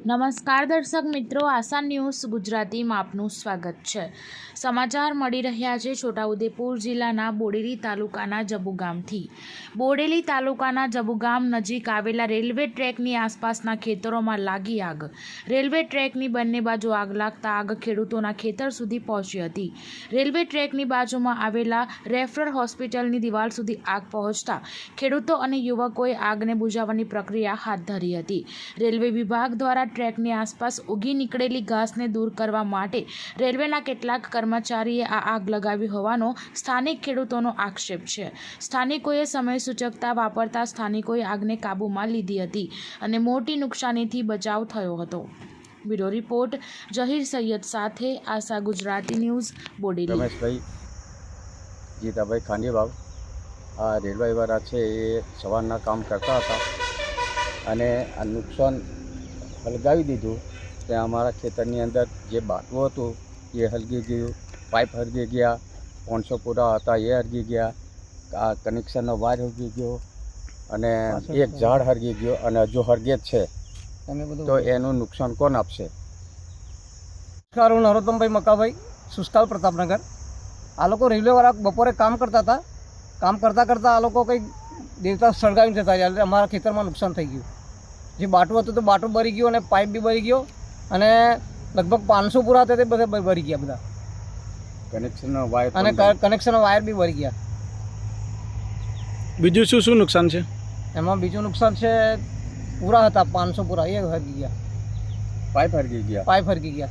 નમસ્કાર દર્શક મિત્રો, આસાન ન્યૂઝ ગુજરાતીમાં આપનું સ્વાગત છે. સમાચાર મળી રહ્યા છે છોટાઉદેપુર જિલ્લાના બોડેલી તાલુકાના જબુ ગામથી બોડેલી તાલુકાના જબુ ગામ નજીક આવેલા રેલવે ટ્રેકની આસપાસના ખેતરોમાં લાગી આગ. રેલવે ટ્રેકની બંને બાજુ આગ લાગતા આગ ખેડૂતોના ખેતર સુધી પહોંચી હતી. રેલવે ટ્રેકની બાજુમાં આવેલા રેફરલ હોસ્પિટલની દિવાલ સુધી આગ પહોંચતા ખેડૂતો અને યુવકોએ આગને બુઝાવવાની પ્રક્રિયા હાથ ધરી હતી. રેલવે વિભાગ દ્વારા ટ્રેકની આસપાસ ઉગી નીકળેલી ઘાસને દૂર કરવા માટે રેલવેના કેટલાક કર્મચારીએ આ આગ લગાવી હોવાનો સ્થાનિક ખેડૂતોનો આક્ષેપ છે. સ્થાનિકોએ સમય સૂચકતા વાપરતા સ્થાનિકોએ આગને કાબૂમાં લીધી હતી અને મોટી નુકસાનીથી બચાવ થયો હતો. બ્યુરો રિપોર્ટ, જહીર સૈયદ સાથે આશા ગુજરાતી ન્યૂઝ, બોડેલી. રમેશભાઈ, ગીતાભાઈ ખાંડીબાગ આ રેલવેવાળા છે એ સવારના કામ કરતા હતા અને આ નુકસાન હલગાવી દીધું તે અમારા ખેતરની અંદર જે બાટવું હતું એ હલગી ગયું પાઇપ હરગી ગયા પાંચસો પૂરા હતા એ હરગી ગયા આ કનેક્શનનો વાયર હરગી ગયો અને એક ઝાડ હરગી ગયો અને હજુ હરગે જ છે. તો એનું નુકસાન કોણ આપશે? નમસ્કાર હું નરોત્તમભાઈ મકાભાઈ સુસ્કાલ પ્રતાપનગર. આ લોકો રેલવેવાળા બપોરે કામ કરતા હતા. કામ કરતાં કરતાં આ લોકો કંઈક દેવતા સળગાવીને જતા એટલે અમારા ખેતરમાં નુકસાન થઈ ગયું. જે બાટું હતું તો બાટું ભરી ગયું અને પાઇપ બી ભરી ગયો અને લગભગ પાંચસો પૂરા હતા તે બધા ભરી ગયા બધા. કનેક્શનનો વાયર અને કનેક્શન વાયર બી ભરી ગયા. બીજું શું શું નુકસાન છે? એમાં બીજું નુકસાન છે પૂરા હતા પાંચસો પૂરા એ હરગી ગયા. પાઇપ હરગી ગયા. પાઇપ હરગી ગયા.